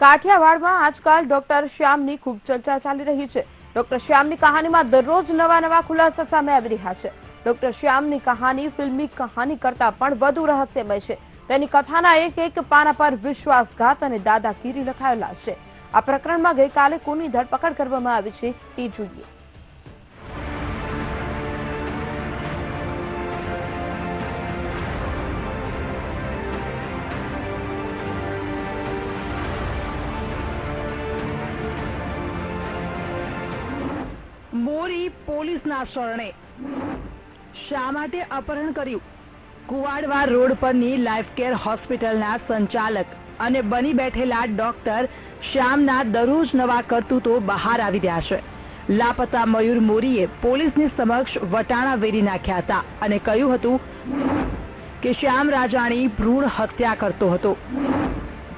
કાઠિયાવાડમાં આજકાલ ડોક્ટર શ્યામની ખૂબ ચર્ચા ચાલી રહી છે. ડોક્ટર શ્યામની કહાનીમાં દરરોજ નવા નવા ખુલાસા સામે આવી રહ્યા છે. ડોક્ટર શ્યામની કહાની ફિલ્મી કહાની કરતા પણ વધુ રહસ્યમય છે. તેની કથાના એક એક પાના પર વિશ્વાસઘાત અને દાદાગીરી લખાયેલા છે. આ પ્રકરણમાં ગઈકાલે કોની ધરપકડ કરવામાં આવી છે તે જોઈએ. મોરી પોલીસના શરણે. શા માટે અપહરણ કર્યું? કુવાડવા રોડ પરની લાઈફ કેર હોસ્પિટલના સંચાલક અને બની બેઠેલા ડોક્ટર શ્યામના દરરોજ નવા કરતૂતો બહાર આવી રહ્યા છે. લાપતા મયુર મોરીએ પોલીસની સમક્ષ વટાણા વેરી નાખ્યા હતા અને કહ્યું હતું કે શ્યામ રાજાણી ભ્રૂણ હત્યા કરતો હતો.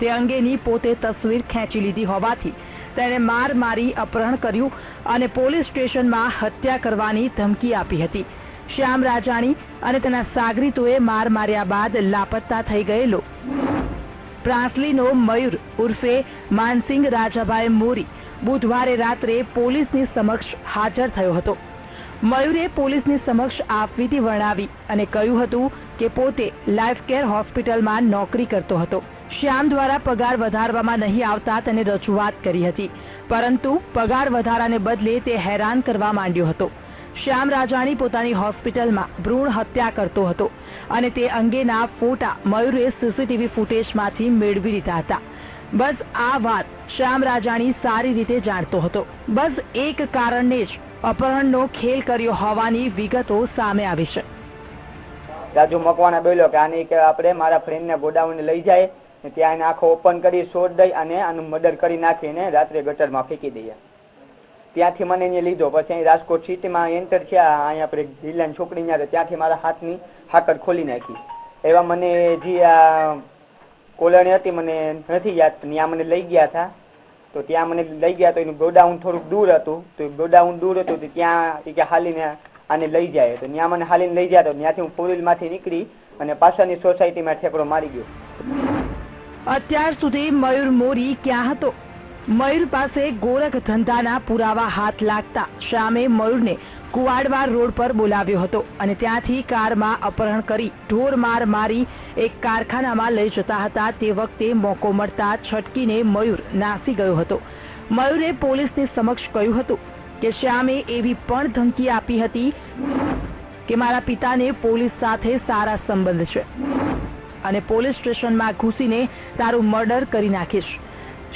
તે અંગેની પોતે તસવીર ખેંચી લીધી હોવાથી તેણે માર મારી અપહરણ કર્યું અને પોલીસ સ્ટેશનમાં હત્યા કરવાની ધમકી આપી હતી. શ્યામ રાજાણી અને તેના સાગરીતોએ માર માર્યા બાદ લાપત્તા થઈ ગયેલો. પ્રાંસલીનો મયુર ઉર્ફે માનસિંગ રાજાભાઈ મોરી બુધવારે રાત્રે પોલીસની સમક્ષ હાજર થયો હતો. મયુરે પોલીસની સમક્ષ આપવીતી વર્ણવી અને કહ્યું હતું કે પોતે લાઈફ કેર હોસ્પિટલમાં નોકરી કરતો હતો. શ્યામ દ્વારા પગાર વધારવામાં નહીં આવતા તેને રજૂઆત કરી હતી. પરંતુ પગાર વધારાને બદલે તે હેરાન કરવા માંડ્યો હતો. શ્યામ રાજાણી પોતાની હોસ્પિટલમાં ભ્રૂણ હત્યા કરતો હતો અને તે અંગેના ફોટા મયુરે સીસીટીવી ફૂટેજમાંથી મેળવી લીધા હતા. બસ આ વાત શ્યામ રાજાણી સારી રીતે જાણતો હતો. બસ એક કારણને જ અપહરણનો ખેલ કર્યો હોવાની વિગતો સામે આવી છે. રાજુ મકવાના બોલ્યો કે આની કે આપણે મારા ફ્રેન્ડને ગોડાઉન લઈ જાય ત્યાં એને આખો ઓપન કરી, શોધ દઈ અને મર્ડર કરી નાખીને રાત્રે ગટરમાં ફેંકી દઈએ. ત્યાંથી મને લીધો. પછી રાજકોટ સિટીમાં એન્ટર થયા. અહીંયા આપણે જિલ્લાની છોકરી ત્યાં ત્યાંથી મારા હાથની હાકડ ખોલી નાખી. એવા મને જે આ કોલણી હતી મને નથી યાદ ત્યાં મને લઈ ગયા હતા. તો ત્યાં મને લઈ ગયા તો એનું ગોડાઉન થોડુંક દૂર હતું. તો ગોડાઉન દૂર હતું તો ત્યાં કે હાલીને આને લઈ જાય. તો ત્યાં મને હાલીને લઈ જાય તો ત્યાંથી હું ફોર નીકળી અને પાછળની સોસાયટીમાં ઠેકડો મારી ગયો. અત્યાર સુધી મયુર મોરી ક્યાં હતો? મયુર પાસે ગોરખ ધંધાના પુરાવા હાથ લાગતા શ્યામે મયુરને કુવાડવા રોડ પર બોલાવ્યો હતો અને ત્યાંથી કારમાં અપહરણ કરી ઢોર માર મારી એક કારખાનામાં લઈ જતા હતા. તે વખતે મોકો મળતા છટકીને મયુર નાસી ગયો હતો. મયુરે પોલીસને સમક્ષ કહ્યું હતું કે શ્યામે એવી પણ ધમકી આપી હતી કે મારા પિતાને પોલીસ સાથે સારા સંબંધ છે. અને પોલીસ સ્ટેશનમાં ઘૂસીને તારું મર્ડર કરી નાખીશ.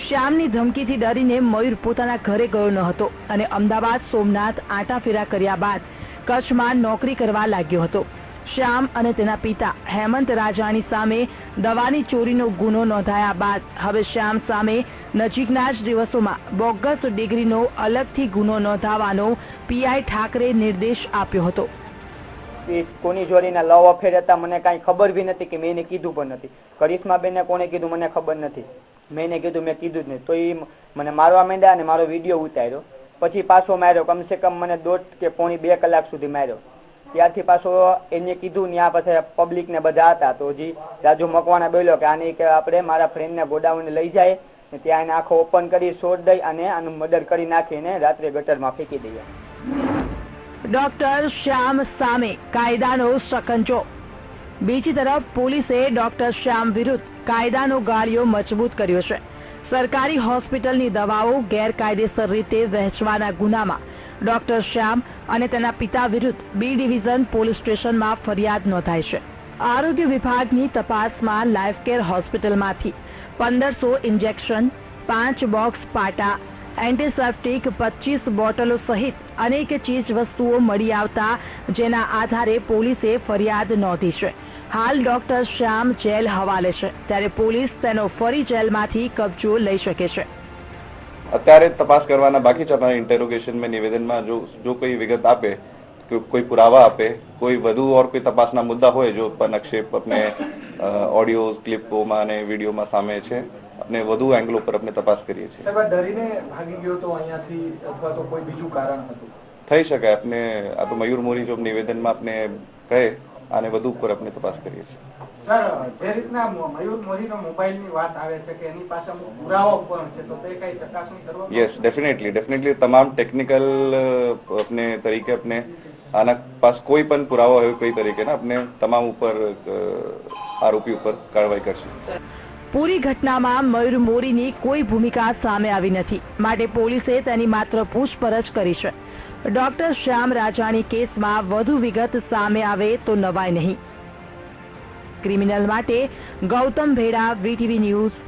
શ્યામની ધમકીથી ડરીને મયુર પોતાના ઘરે ગયો ન હતો અને અમદાવાદ સોમનાથ આંટાફેરા કર્યા બાદ કચ્છમાં નોકરી કરવા લાગ્યો હતો. શ્યામ અને તેના પિતા હેમંત રાજાની સામે દવાની ચોરીનો ગુનો નોંધાયા બાદ હવે શ્યામ સામે નજીકના જ દિવસોમાં બોગસ ડિગ્રીનો અલગથી ગુનો નોંધાવવાનો પીઆઈ ઠાકરે નિર્દેશ આપ્યો હતો. કોની જોડીના લવ અફેર હતા મને કાંઈ ખબર બી નથી કે મેં એને કીધું પણ નથી. કરિશ્મા બેનને કોને કીધું મને ખબર નથી. મેં એને કીધું, મેં કીધું જ નહીં. તો એ મને મારવા માંડ્યા અને મારો વીડિયો ઉતાર્યો. પછી પાછો માર્યો. કમસે કમ મને દોઢ કે પોણી બે કલાક સુધી માર્યો. ત્યારથી પાછો એને કીધું ત્યાં પબ્લિક ને બધા હતા. તો હજી રાજુ મકવાણા બોલ્યો કે આને કે આપણે મારા ફ્રેન્ડને ગોડાઉન લઈ જાય ત્યાં એને આખો ઓપન કરી શોધ દઈ અને આનું મર્ડર કરી નાખીને રાત્રે ગટરમાં ફેંકી દઈએ. ડોક્ટર શ્યામ સામે કાયદાનો સકંજો. બીજી તરફ પોલીસે ડોક્ટર શ્યામ વિરુદ્ધ કાયદાનો ગાળિયો મજબૂત કર્યો છે. સરકારી હોસ્પિટલની દવાઓ ગેરકાયદેસર રીતે વહેંચવાના ગુનામાં ડોક્ટર શ્યામ અને તેના પિતા વિરુદ્ધ બી ડિવિઝન પોલીસ સ્ટેશનમાં ફરિયાદ નોંધાઈ છે. આરોગ્ય વિભાગની તપાસમાં લાઈફ કેર હોસ્પિટલમાંથી પંદરસો ઇન્જેક્શન, પાંચ બોક્સ પાટા એન્ટીસેપ્ટિક પચીસ બોટલો સહિત અનેક ચીજ વસ્તુઓ મળી આવતા જેના આધારે પોલીસે ફરિયાદ નોંધી છે હાલ ડોક્ટર શ્યામ જેલ હવાલે છે ત્યારે પોલીસ તેનો ફરી જેલમાંથી કબજો લઈ શકે છે અત્યારે તપાસ કરવાના બાકી છે ઇન્ટેરોગેશન ઇન્ટેરોગેશનમાં નિવેદનમાં જો જો કોઈ વિગત આપે કોઈ પુરાવા આપે કોઈ વધુ ઓર કોઈ તપાસના મુદ્દા હોય જો પર નક્ષેપ આપણે ઓડિયો ક્લિપોમાં અને વિડીયોમાં સામે છે અને વધુ એંગલ ઉપર આપણે તપાસ કરીએ છીએ. ડરીને ભાગી ગયો તો અહીંયાથી અથવા તો કોઈ બીજું કારણ હતું? થઈ શકે આપને આપણું મયુર મોરી જો નિવેદનમાં આપને કહે અને વધુ ઉપર આપણે તપાસ કરીએ છીએ. સર જે રીતના મયુર મોરીનો મોબાઈલની વાત આવે છે કે એની પાસે અમુક પુરાવો પણ છે તો તે કઈ ચકાસણી કરવા યસ ડેફિનેટલી ડેફિનેટલી તમામ ટેકનિકલ આપણે તરીકે આપણે આના પાસ કોઈ પણ પુરાવો હોય કોઈ તરીકે ને આપણે તમામ ઉપર આરોપી ઉપર કાર્યવાહી કરશે. પૂરી ઘટનામાં મયુર મોરીની કોઈ ભૂમિકા સામે આવી નથી. માટે પોલીસે તેની માત્ર પૂછપરછ કરી છે. ડોક્ટર શ્યામ રાજાણી કેસમાં વધુ વિગત સામે આવે તો નવાય નહીં. ક્રિમિનલ માટે ગૌતમ ભેડા, વીટીવી ન્યૂઝ.